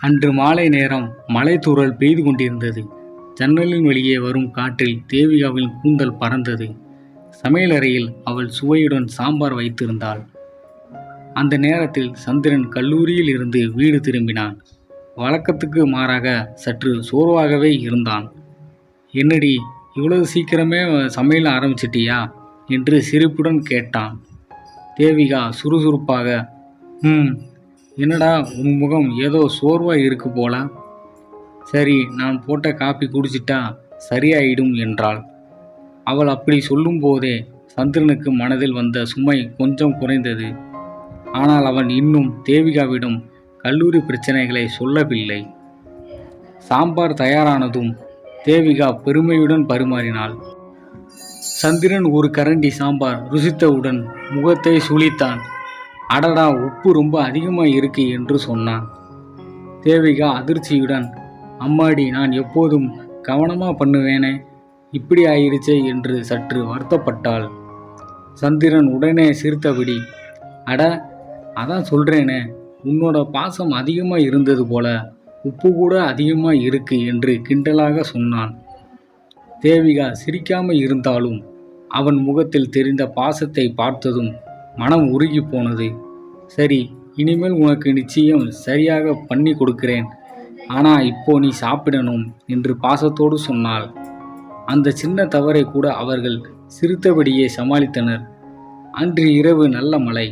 அன்று மாலை நேரம் மலைத்தூரல் பெய்து கொண்டிருந்தது. ஜன்னலின் வழியே வரும் காற்றில் தேவிகாவின் கூந்தல் பறந்தது. சமையலறையில் அவள் சுவையுடன் சாம்பார் வைத்திருந்தாள். அந்த நேரத்தில் சந்திரன் கல்லூரியில் இருந்து வீடு திரும்பினான். வழக்கத்துக்கு மாறாக சற்று சோர்வாகவே இருந்தான். என்னடி இவ்வளவு சீக்கிரமே சமையல் ஆரம்பிச்சிட்டியா? என்று சிரிப்புடன் கேட்டான். தேவிகா சுறுசுறுப்பாக ம் என்னடா உன் முகம் ஏதோ சோர்வாக இருக்கு போல? சரி நான் போட்ட காப்பி குடிச்சிட்டா சரியாயிடும் என்றாள். அவள் அப்படி சொல்லும்போதே சந்திரனுக்கு மனதில் வந்த சுமை கொஞ்சம் குறைந்தது. ஆனால் அவன் இன்னும் தேவிகாவிடம் கல்லூரி பிரச்சனைகளை சொல்லவில்லை. சாம்பார் தயாரானதும் தேவிகா பெருமையுடன் பரிமாறினாள். சந்திரன் ஒரு கரண்டி சாம்பார் ருசித்தவுடன் முகத்தை சுழித்தான். அடடா உப்பு ரொம்ப அதிகமாக இருக்கு என்று சொன்னான். தேவிகா அதிர்ச்சியுடன் அம்மாடி நான் எப்போதும் கவனமாக பண்ணுவேனே இப்படி ஆயிடுச்சே என்று சற்று வருத்தப்பட்டாள். சந்திரன் உடனே சிரித்தபடி அட அதான் சொல்கிறேனே உன்னோட பாசம் அதிகமாக இருந்தது போல உப்பு கூட அதிகமாக இருக்கு என்று கிண்டலாக சொன்னான். தேவிகா சிரிக்காமல் இருந்தாலும் அவன் முகத்தில் தெரிந்த பாசத்தை பார்த்ததும் மனம் உருகி போனது. சரி இனிமேல் உனக்கு நிச்சயம் சரியாக பண்ணி கொடுக்கிறேன். ஆனால் இப்போ நீ சாப்பிடணும் என்று பாசத்தோடு சொன்னாள். அந்த சின்ன தவறை கூட அவர்கள் சிரித்தபடியே சமாளித்தனர். அன்று இரவு நல்ல மழை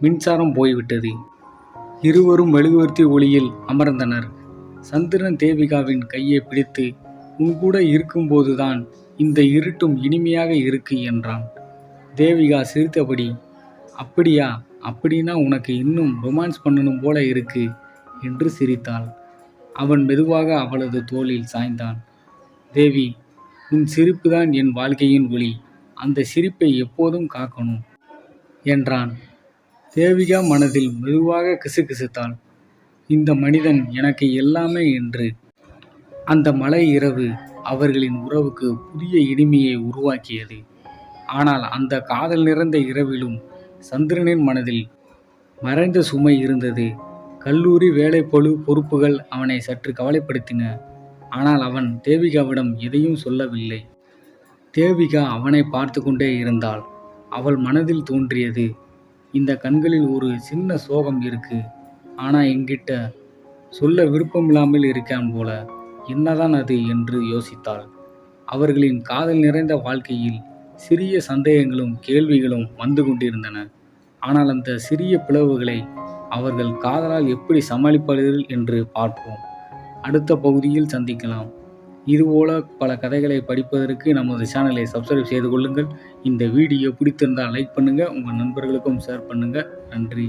மின்சாரம் போய்விட்டது. இருவரும் மெழுகுவர்த்தி ஒளியில் அமர்ந்தனர். சந்திரன் தேவிகாவின் கையை பிடித்து உன் கூட இருக்கும்போதுதான் இந்த இருட்டும் இனிமையாக இருக்கு என்றான். தேவிகா சிரித்தபடி அப்படியா? அப்படின்னா உனக்கு இன்னும் ரொமான்ஸ் பண்ணணும் போல இருக்கு என்று சிரித்தாள். அவன் மெதுவாக அவளது தோளில் சாய்ந்தான். தேவி உன் சிரிப்பு தான் என் வாழ்க்கையின் ஒளி. அந்த சிரிப்பை எப்போதும் காக்கணும் என்றான். தேவிகா மனதில் மெதுவாக கிசுகிசுத்தாள். இந்த மனிதன் எனக்கு எல்லாமே என்று. அந்த மலை இரவு அவர்களின் உறவுக்கு புதிய இனிமையை உருவாக்கியது. ஆனால் அந்த காதல் நிறைந்த இரவிலும் சந்திரனின் மனதில் மறைந்த சுமை இருந்தது. கல்லூரி வேலைப்பொழு பொறுப்புகள் அவனை சற்று கவலைப்படுத்தின. ஆனால் அவன் தேவிகாவிடம் எதையும் சொல்லவில்லை. தேவிகா அவனை பார்த்து கொண்டே இருந்தாள். அவள் மனதில் தோன்றியது இந்த கண்களில் ஒரு சின்ன சோகம் இருக்கு. ஆனால் என்கிட்ட சொல்ல விருப்பமில்லாமல் இருக்கான் போல. என்னதான் அது? என்று யோசித்தாள். அவர்களின் காதல் நிறைந்த வாழ்க்கையில் சிறிய சந்தேகங்களும் கேள்விகளும் வந்து கொண்டிருந்தன. ஆனால் அந்த சிறிய பிளவுகளை அவர்கள் காதலால் எப்படி சமாளிப்பார்கள் என்று பார்ப்போம். அடுத்த பகுதியில் சந்திக்கலாம். இதுபோல பல கதைகளை படிப்பதற்கு நமது சேனலை சப்ஸ்கிரைப் செய்து கொள்ளுங்கள். இந்த வீடியோ பிடித்திருந்தால் லைக் பண்ணுங்கள் உங்கள் நண்பர்களுக்கும் ஷேர் பண்ணுங்கள் நன்றி.